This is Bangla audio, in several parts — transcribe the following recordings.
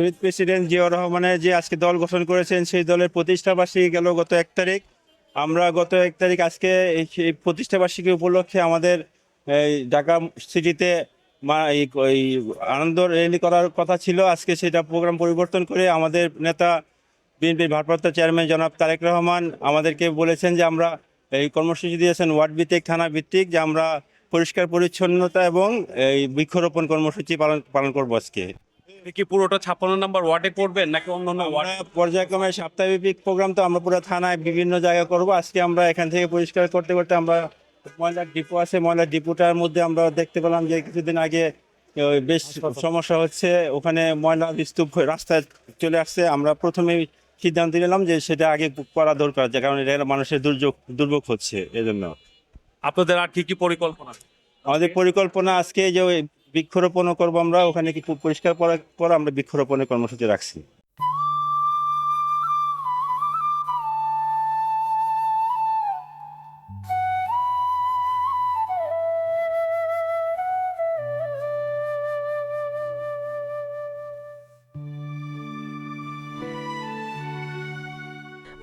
শহীদ প্রেসিডেন্ট জিয়াউর রহমানের যে আজকে দল গঠন করেছেন, সেই দলের প্রতিষ্ঠাবার্ষিকী গেল গত এক তারিখ। আমরা গত এক তারিখ আজকে এই প্রতিষ্ঠাবার্ষিকী উপলক্ষে আমাদের এই ঢাকা সিটিতে এই আনন্দ র্যালি করার কথা ছিল। আজকে সেটা প্রোগ্রাম পরিবর্তন করে আমাদের নেতা বিএনপির ভারপ্রাপ্ত চেয়ারম্যান জনাব তারেক রহমান আমাদেরকে বলেছেন যে আমরা এই কর্মসূচি দিয়েছেন ওয়ার্ড ভিত্তিক, থানা ভিত্তিক, যে আমরা পরিষ্কার পরিচ্ছন্নতা এবং এই বৃক্ষরোপণ কর্মসূচি পালন পালন করব আজকে। কি পুরোটা ছাপ্পান্ন নাম্বার ওয়ার্ডে করবেন নাকি অন্য ওয়ার্ড? পর্যায়ক্রমে সাপ্তাহিক প্রোগ্রাম তো আমরা পুরো থানায় বিভিন্ন জায়গায় করব। আজকে আমরা এখান থেকে পরিষ্কার করতে করতে আমরা ময়লার ডিপো আছে ময়লার ডিপোটার মধ্যে আমরা দেখতে পেলাম যে কিছুদিন আগে বেশ সমস্যা হচ্ছে। ওখানে ময়লা স্তূপ রাস্তায় চলে আসছে। আমরা প্রথমেই সিদ্ধান্ত নিলাম যে সেটা আগে করা দরকার যে কারণে এটা মানুষের দুর্যোগ দুর্ভোগ হচ্ছে এজন্য। আপনাদের আর কি কি পরিকল্পনা? আমাদের পরিকল্পনা আজকে যে ওই বৃক্ষরোপণ করব আমরা ওখানে কি পরিষ্কার করার পর আমরা বৃক্ষরোপণের কর্মসূচি রাখছি।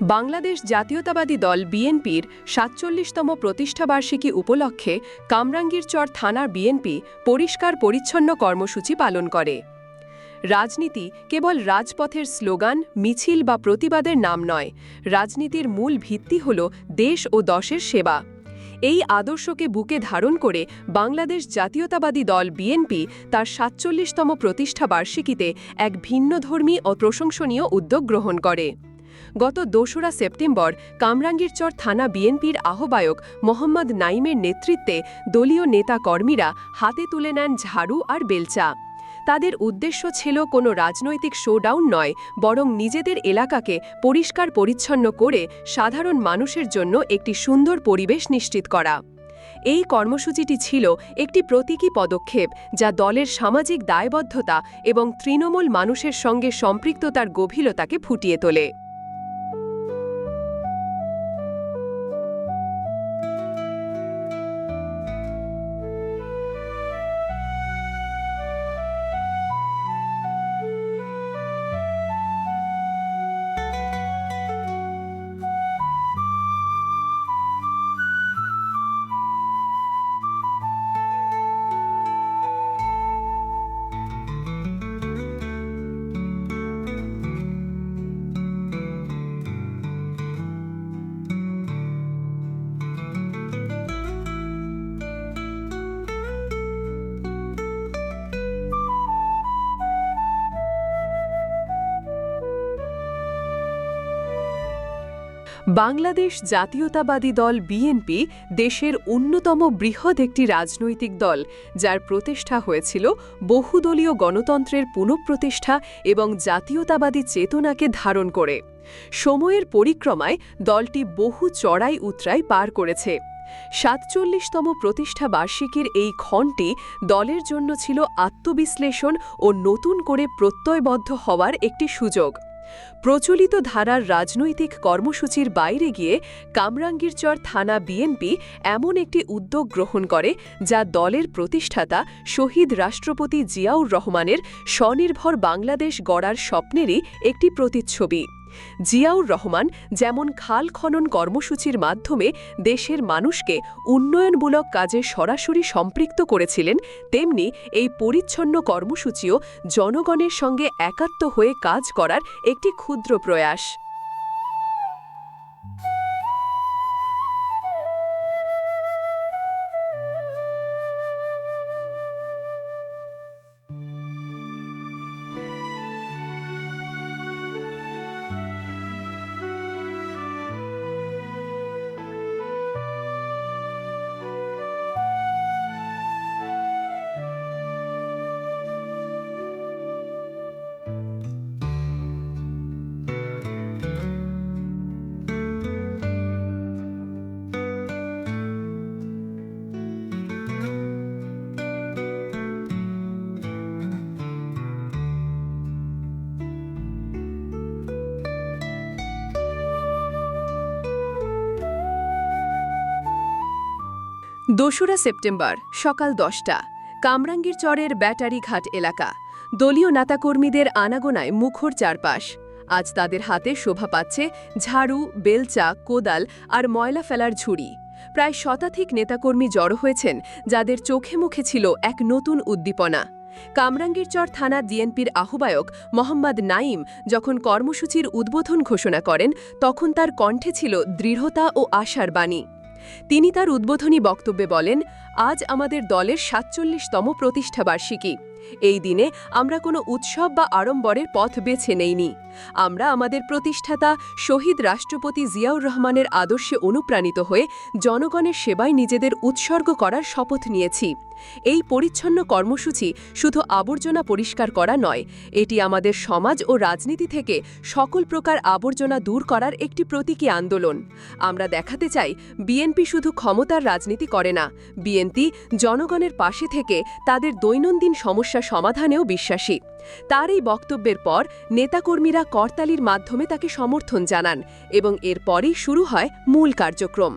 বাংলাদেশ জাতীয়তাবাদী দল বিএনপির সাতচল্লিশতম প্রতিষ্ঠাবার্ষিকী উপলক্ষে কামরাঙ্গীরচর থানার বিএনপি পরিষ্কার পরিচ্ছন্ন কর্মসূচি পালন করে। রাজনীতি কেবল রাজপথের স্লোগান, মিছিল বা প্রতিবাদের নাম নয়, রাজনীতির মূল ভিত্তি হল দেশ ও দশের সেবা। এই আদর্শকে বুকে ধারণ করে বাংলাদেশ জাতীয়তাবাদী দল বিএনপি তার সাতচল্লিশতম প্রতিষ্ঠাবার্ষিকীতে এক ভিন্নধর্মী ও প্রশংসনীয় উদ্যোগ গ্রহণ করে। গত দোসরা সেপ্টেম্বর কামরাঙ্গীরচর থানা বিএনপির আহ্বায়ক মোহাম্মদ নাইমের নেতৃত্বে দলীয় নেতা কর্মীরা হাতে তুলে নেন ঝাড়ু আর বেলচা। তাদের উদ্দেশ্য ছিল কোনো রাজনৈতিক শোডাউন নয়, বরং নিজেদের এলাকাকে পরিষ্কার পরিচ্ছন্ন করে সাধারণ মানুষের জন্য একটি সুন্দর পরিবেশ নিশ্চিত করা। এই কর্মসূচিটি ছিল একটি প্রতীকী পদক্ষেপ যা দলের সামাজিক দায়বদ্ধতা এবং তৃণমূল মানুষের সঙ্গে সম্পৃক্ততার গভীরতাকে ফুটিয়ে তোলে। বাংলাদেশ জাতীয়তাবাদী দল বিএনপি দেশের অন্যতম বৃহৎ একটি রাজনৈতিক দল, যার প্রতিষ্ঠা হয়েছিল বহুদলীয় গণতন্ত্রের পুনঃপ্রতিষ্ঠা এবং জাতীয়তাবাদী চেতনাকে ধারণ করে। সময়ের পরিক্রমায় দলটি বহু চড়াই উতরাই পার করেছে। সাতচল্লিশতম প্রতিষ্ঠা বার্ষিকীর এই ক্ষণটি দলের জন্য ছিল আত্মবিশ্লেষণ ও নতুন করে প্রত্যয়বদ্ধ হওয়ার একটি সুযোগ। প্রচলিত ধারার রাজনৈতিক কর্মসূচির বাইরে গিয়ে কামরাঙ্গীরচর থানা বিএনপি এমন একটি উদ্যোগ গ্রহণ করে যা দলের প্রতিষ্ঠাতা শহীদ রাষ্ট্রপতি জিয়াউর রহমানের স্বনির্ভর বাংলাদেশ গড়ার স্বপ্নেরই একটি প্রতিচ্ছবি। জিয়াউর রহমান যেমন খাল খনন কর্মসূচির মাধ্যমে দেশের মানুষকে উন্নয়নমূলক কাজে সরাসরি সম্পৃক্ত করেছিলেন, তেমনি এই পরিচ্ছন্ন কর্মসূচিও জনগণের সঙ্গে একাত্ম হয়ে কাজ করার একটি ক্ষুদ্র প্রয়াস। দোসরা সেপ্টেম্বর, সকাল দশটা। কামরাঙ্গীর চরের ব্যাটারি ঘাট এলাকা। দলীয় নেতাকর্মীদের আনাগোনায় মুখর চারপাশ। আজ তাদের হাতে শোভা পাচ্ছে ঝাড়ু, বেলচা, কোদাল আর ময়লা ফেলার ঝুড়ি। প্রায় শতাধিক নেতাকর্মী জড়ো হয়েছেন, যাদের চোখে মুখে ছিল এক নতুন উদ্দীপনা। কামরাঙ্গীরচর থানা ডিএনপির আহ্বায়ক মোহাম্মদ নাইম যখন কর্মসূচির উদ্বোধন ঘোষণা করেন, তখন তার কণ্ঠে ছিল দৃঢ়তা ও আশার বাণী। তিনি তার উদ্বোধনী বক্তব্যে বলেন, আজ আমাদের দলের সাতচল্লিশতম প্রতিষ্ঠাবার্ষিকী। এই দিনে আমরা কোনো উৎসব বা আড়ম্বরের পথ বেছে নেইনি। আমরা আমাদের প্রতিষ্ঠাতা শহীদ রাষ্ট্রপতি জিয়াউর রহমানের আদর্শে অনুপ্রাণিত হয়ে জনগণের সেবায় নিজেদের উৎসর্গ করার শপথ নিয়েছি। এই পরিচ্ছন্ন কর্মসূচি শুধু আবর্জনা পরিষ্কার করা নয়, এটি আমাদের সমাজ ও রাজনীতি থেকে সকল প্রকার আবর্জনা দূর করার একটি প্রতীকী আন্দোলন। আমরা দেখাতে চাই, বিএনপি শুধু ক্ষমতার রাজনীতি করে না, বিএনপি জনগণের পাশে থেকে তাদের দৈনন্দিন সমস্যা সমাধানেও বিশ্বাসী। তার এই বক্তব্যের পর নেতাকর্মীরা করতালির মাধ্যমে তাকে সমর্থন জানান এবং এরপরই শুরু হয় মূল কার্যক্রম।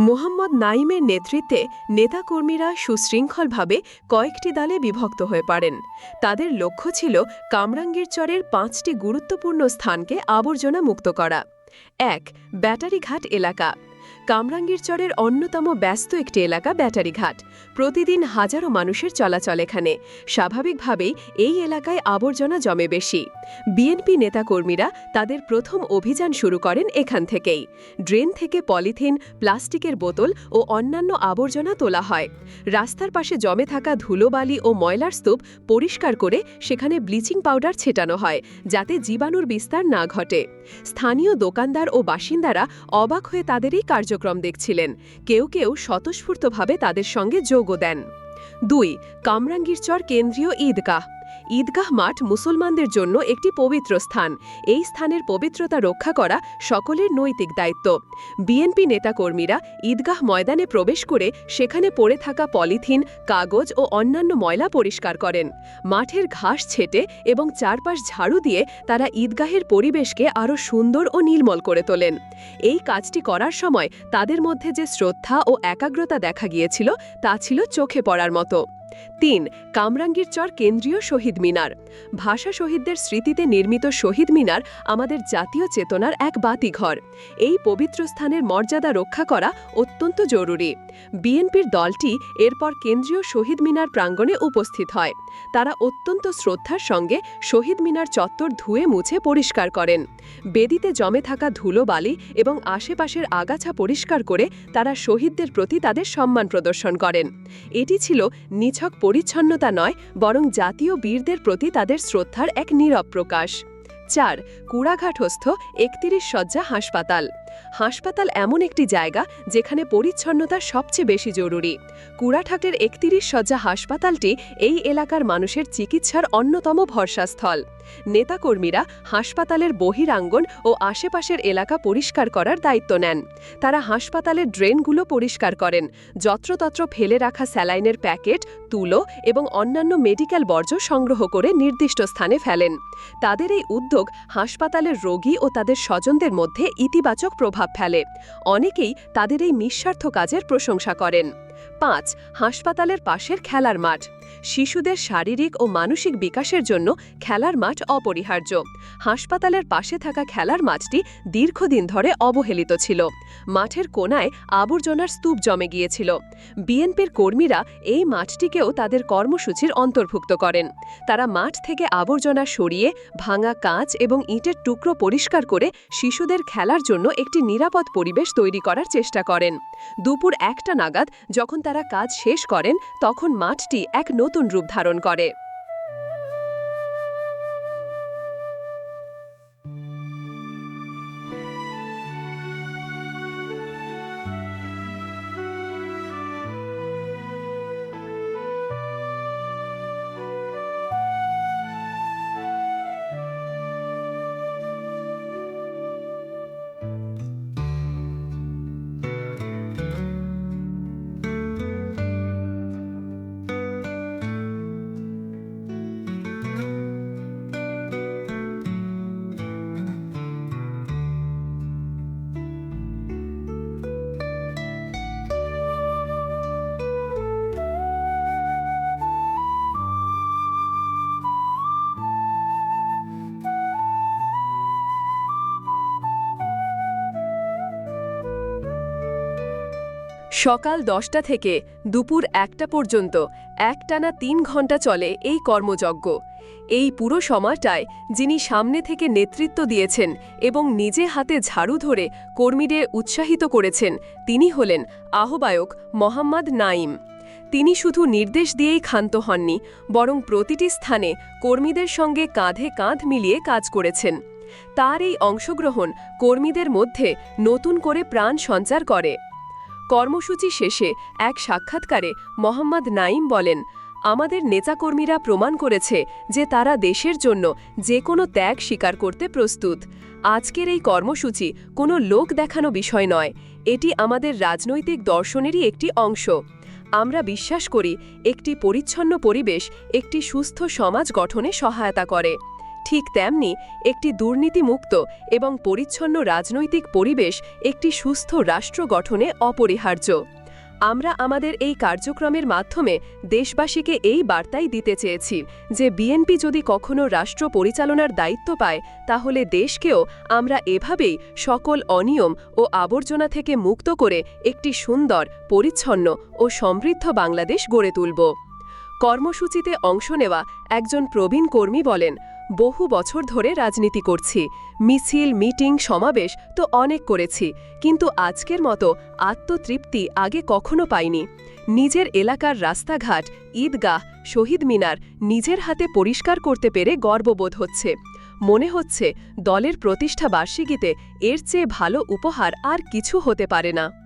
মোহাম্মদ নাইমের নেতৃত্বে নেতাকর্মীরা সুশৃঙ্খলভাবে কয়েকটি দলে বিভক্ত হয়ে পারেন তাদের লক্ষ্য ছিল কামরাঙ্গীর চরের পাঁচটি গুরুত্বপূর্ণ স্থানকে আবর্জনা মুক্ত করা। এক, ব্যাটারিঘাট এলাকা। কামরাঙ্গীরচরের অন্যতম ব্যস্ত একটি এলাকা ব্যাটারিঘাট। প্রতিদিন হাজারো মানুষের চলাচল এখানে। স্বাভাবিকভাবেই এই এলাকায় আবর্জনা জমে বেশি। বিএনপি নেতাকর্মীরা তাদের প্রথম অভিযান শুরু করেন এখান থেকেই। ড্রেন থেকে পলিথিন, প্লাস্টিকের বোতল ও অন্যান্য আবর্জনা তোলা হয়। রাস্তার পাশে জমে থাকা ধুলোবালি ও ময়লার স্তূপ পরিষ্কার করে সেখানে ব্লিচিং পাউডার ছেটানো হয়, যাতে জীবাণুর বিস্তার না ঘটে। স্থানীয় দোকানদার ও বাসিন্দারা অবাক হয়ে তাদের এই দেখছিলেন। কেউ কেউ স্বতঃস্ফূর্তভাবে তাদের সঙ্গে যোগও দেন। দুই কামরাঙ্গীরচর কেন্দ্রীয় ঈদগাহ। ঈদগাহ মাঠ মুসলমানদের জন্য একটি পবিত্র স্থান। এই স্থানের পবিত্রতা রক্ষা করা সকলের নৈতিক দায়িত্ব। বিএনপি নেতাকর্মীরা ঈদগাহ ময়দানে প্রবেশ করে সেখানে পড়ে থাকা পলিথিন, কাগজ ও অন্যান্য ময়লা পরিষ্কার করেন। মাঠের ঘাস ছেটে এবং চারপাশ ঝাড়ু দিয়ে তারা ঈদগাহের পরিবেশকে আরও সুন্দর ও নির্মল করে তোলেন। এই কাজটি করার সময় তাদের মধ্যে যে শ্রদ্ধা ও একাগ্রতা দেখা গিয়েছিল, তা ছিল চোখে পড়ার মতো। তিন কামরাঙ্গীরচর কেন্দ্রীয় শহীদ মিনার। ভাষা শহীদদের স্মৃতিতে নির্মিত শহীদ মিনার আমাদের জাতীয় চেতনার এক বাতিঘর। এই পবিত্র স্থানের মর্যাদা রক্ষা করা অত্যন্ত জরুরি। বিএনপির দলটি এরপর কেন্দ্রীয় শহীদ মিনার প্রাঙ্গণে উপস্থিত হয়। তারা অত্যন্ত শ্রদ্ধার সঙ্গে শহীদ মিনার চত্বর ধুয়ে মুছে পরিষ্কার করেন। বেদিতে জমে থাকা ধুলোবালি এবং আশেপাশের আগাছা পরিষ্কার করে তারা শহীদদের প্রতি তাদের সম্মান প্রদর্শন করেন। এটি ছিল নিছক পরিচ্ছন্নতা নয়, বরং জাতীয় বীরদের প্রতি তাদের শ্রদ্ধার এক নীরব প্রকাশ। চার, কুড়াঘাটস্থ একত্রিশ শয্যা হাসপাতাল। হাসপাতাল এমন একটি জায়গা যেখানে পরিচ্ছন্নতা সবচেয়ে বেশি জরুরি। কুড়াঠাকের একতিরিশ শয্যা হাসপাতালটি এই এলাকার মানুষের চিকিৎসার অন্যতম ভরসাস্থল। নেতাকর্মীরা হাসপাতালের বহিরাঙ্গন ও আশেপাশের এলাকা পরিষ্কার করার দায়িত্ব নেন। তারা হাসপাতালের ড্রেনগুলো পরিষ্কার করেন, যত্রতত্র ফেলে রাখা স্যালাইনের প্যাকেট, তুলো এবং অন্যান্য মেডিকেল বর্জ্য সংগ্রহ করে নির্দিষ্ট স্থানে ফেলেন। তাদের এই উদ্যোগ হাসপাতালের রোগী ও তাদের স্বজনদের মধ্যে ইতিবাচক প্রভাব ফেলে। অনেকেই তাদের এই নিঃস্বার্থ কাজের প্রশংসা করেন। পাঁচ, হাসপাতালের পাশের খেলার মাঠ। শিশুদের শারীরিক ও মানসিক বিকাশের জন্য খেলার মাঠ অপরিহার্য। হাসপাতালের পাশে থাকা খেলার মাঠটি দীর্ঘদিন ধরে অবহেলিত ছিল। মাঠের কোনায় আবর্জনার স্তূপ জমে গিয়েছিল। বিএনপির কর্মীরা এই মাঠটিকেও তাদের কর্মসূচির অন্তর্ভুক্ত করেন। তারা মাঠ থেকে আবর্জনা সরিয়ে, ভাঙা কাঁচ এবং ইটের টুকরো পরিষ্কার করে শিশুদের খেলার জন্য একটি নিরাপদ পরিবেশ তৈরি করার চেষ্টা করেন। দুপুর একটা নাগাদ যখন তারা কাজ শেষ করেন তখন মাঠটি এক নতুন রূপ ধারণ করে। সকাল দশটা থেকে দুপুর একটা পর্যন্ত একটানা তিন ঘণ্টা চলে এই কর্মযজ্ঞ। এই পুরো সময়টায় যিনি সামনে থেকে নেতৃত্ব দিয়েছেন এবং নিজে হাতে ঝাড়ু ধরে কর্মীদের উৎসাহিত করেছেন, তিনি হলেন আহ্বায়ক মোহাম্মদ নাইম তিনি শুধু নির্দেশ দিয়েই ক্ষান্ত হননি, বরং প্রতিটি স্থানে কর্মীদের সঙ্গে কাঁধে কাঁধ মিলিয়ে কাজ করেছেন। তার এই অংশগ্রহণ কর্মীদের মধ্যে নতুন করে প্রাণ সঞ্চার করে। কর্মসূচি শেষে এক সাক্ষাৎকারে মোহাম্মদ নাইম বলেন, আমাদের নেতাকর্মীরা প্রমাণ করেছে যে তারা দেশের জন্য যে কোনো ত্যাগ স্বীকার করতে প্রস্তুত। আজকের এই কর্মসূচি কোনো লোক দেখানো বিষয় নয়। এটি আমাদের রাজনৈতিক দর্শনেরই একটি অংশ। আমরা বিশ্বাস করি একটি পরিচ্ছন্ন পরিবেশ একটি সুস্থ সমাজ গঠনে সহায়তা করে। ঠিক তেমনি একটি দুর্নীতিমুক্ত এবং পরিচ্ছন্ন রাজনৈতিক পরিবেশ একটি সুস্থ রাষ্ট্র গঠনে অপরিহার্য। আমরা আমাদের এই কার্যক্রমের মাধ্যমে দেশবাসীকে এই বার্তাই দিতে চেয়েছি যে বিএনপি যদি কখনো রাষ্ট্র পরিচালনার দায়িত্ব পায়, তাহলে দেশকেও আমরা এভাবেই সকল অনিয়ম ও আবর্জনা থেকে মুক্ত করে একটি সুন্দর, পরিচ্ছন্ন ও সমৃদ্ধ বাংলাদেশ গড়ে তুলব। কর্মসূচিতে অংশ নেওয়া একজন প্রবীণ কর্মী বলেন বহু বছর ধরে রাজনীতি করছি। মিছিল, মিটিং, সমাবেশ তো অনেক করেছি। কিন্তু আজকের মতো আত্মতৃপ্তি আগে কখনো পাইনি। নিজের এলাকার রাস্তাঘাট, ঈদগাহ, শহীদ মিনার নিজের হাতে পরিষ্কার করতে পেরে গর্ববোধ হচ্ছে। মনে হচ্ছে দলের প্রতিষ্ঠা বার্ষিকীতে এর চেয়ে ভালো উপহার আর কিছু হতে পারে না।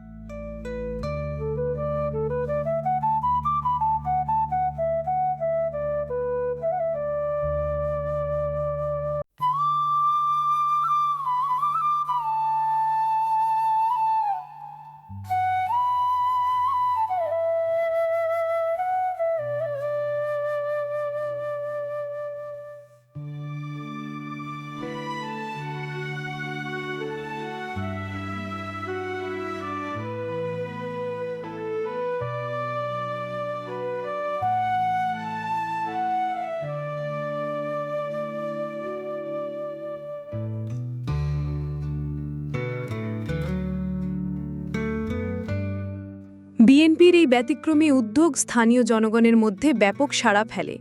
বিএনপির এই ব্যতিক্রমী উদ্যোগ স্থানীয় জনগণের মধ্যে ব্যাপক সাড়া ফেলে।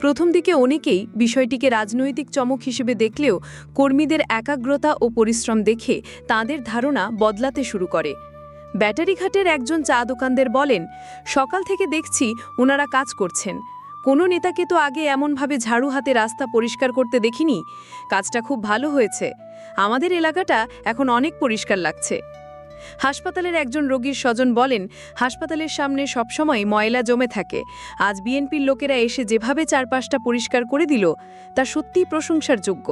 প্রথম দিকে অনেকেই বিষয়টিকে রাজনৈতিক চমক হিসেবে দেখলেও কর্মীদের একাগ্রতা ও পরিশ্রম দেখে তাদের ধারণা বদলাতে শুরু করে। ব্যাটারিঘাটের একজন চা দোকানদার বলেন, সকাল থেকে দেখছি ওনারা কাজ করছেন। কোনো নেতাকে তো আগে এমনভাবে ঝাড়ু হাতে রাস্তা পরিষ্কার করতে দেখিনি। কাজটা খুব ভালো হয়েছে। আমাদের এলাকাটা এখন অনেক পরিষ্কার লাগছে। হাসপাতালের একজন রোগীর স্বজন বলেন, হাসপাতালের সামনে সবসময় ময়লা জমে থাকে। আজ বিএনপির লোকেরা এসে যেভাবে চারপাশটা পরিষ্কার করে দিল, তা সত্যিই প্রশংসার যোগ্য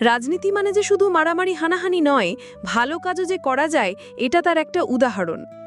রাজনীতি মানে যে শুধু মারামারি, হানাহানি নয়, ভালো কাজও যে করা যায়, এটা তার একটা উদাহরণ।